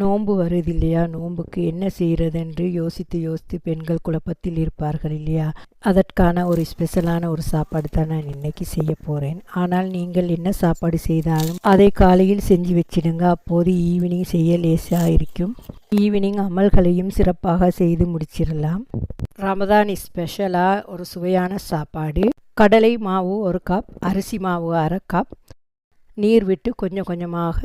நோன்பு வருது இல்லையா நோன்புக்கு என்ன செய்கிறதென்று யோசித்து யோசித்து பெண்கள் குழப்பத்தில் இருப்பார்கள் இல்லையா? அதற்கான ஒரு ஸ்பெஷலான ஒரு சாப்பாடு தான் நான் இன்னைக்கு செய்ய போகிறேன் ஆனால் நீங்கள் என்ன சாப்பாடு செய்தாலும் அதை காலையில் செஞ்சு வச்சிடுங்க. அப்போது ஈவினிங் செய்ய லேசாக இருக்கும். ஈவினிங் அமல்களையும் சிறப்பாக செய்து முடிச்சிடலாம். ரமதான் ஸ்பெஷலாக ஒரு சுவையான சாப்பாடு. கடலை மாவு ஒரு கப் அரிசி மாவு அரை கப் நீர் விட்டு கொஞ்சம் கொஞ்சமாக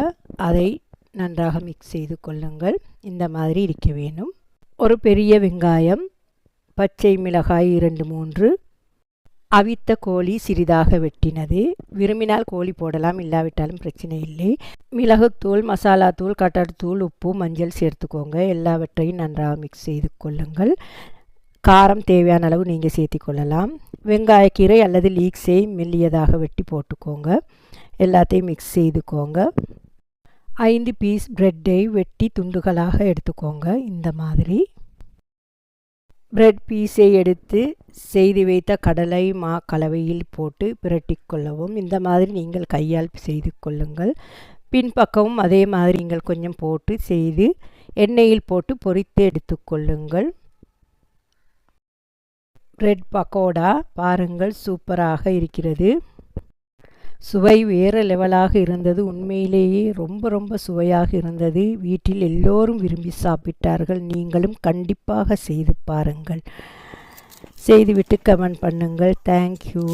அதை நன்றாக மிக்ஸ் செய்து கொள்ளுங்கள். இந்த மாதிரி இருக்க வேணும். ஒரு பெரிய வெங்காயம் பச்சை மிளகாய் இரண்டு மூன்று. அவித்த கோழி சிறிதாக வெட்டினது. விரும்பினால் கோழி போடலாம் இல்லாவிட்டாலும் பிரச்சனை இல்லை. மிளகுத்தூள் மசாலாத்தூள் கட்டடத்தூள் உப்பு மஞ்சள் சேர்த்துக்கோங்க. எல்லாவற்றையும் நன்றாக மிக்ஸ் செய்து கொள்ளுங்கள். காரம் தேவையான அளவு நீங்கள் சேர்த்தி கொள்ளலாம். வெங்காயக்கீரை அல்லது லீக்ஸை மெல்லியதாக வெட்டி போட்டுக்கோங்க. எல்லாத்தையும் மிக்ஸ் செய்துக்கோங்க. ஐந்து பீஸ் ப்ரெட்டை வெட்டி துண்டுகளாக எடுத்துக்கோங்க. இந்த மாதிரி. பிரெட் பீஸை எடுத்து செய்து வைத்த கடலை மா கலவையில் போட்டு பிரட்டிக்கொள்ளவும் இந்த மாதிரி நீங்கள் கையால் செய்து கொள்ளுங்கள். பின்பக்கமும் அதே மாதிரி நீங்கள் கொஞ்சம் போட்டு செய்து எண்ணெயில் போட்டு பொரித்து எடுத்துக்கொள்ளுங்கள் பிரெட் பக்கோடா பாருங்கள் சூப்பராக இருக்கிறது. சுவை வேறு லெவலாக இருந்தது. உண்மையிலேயே ரொம்ப ரொம்ப சுவையாக இருந்தது. வீட்டில் எல்லோரும் விரும்பி சாப்பிட்டார்கள். நீங்களும் கண்டிப்பாக செய்து பாருங்கள். செய்துவிட்டு கமெண்ட் பண்ணுங்கள். தேங்க்யூ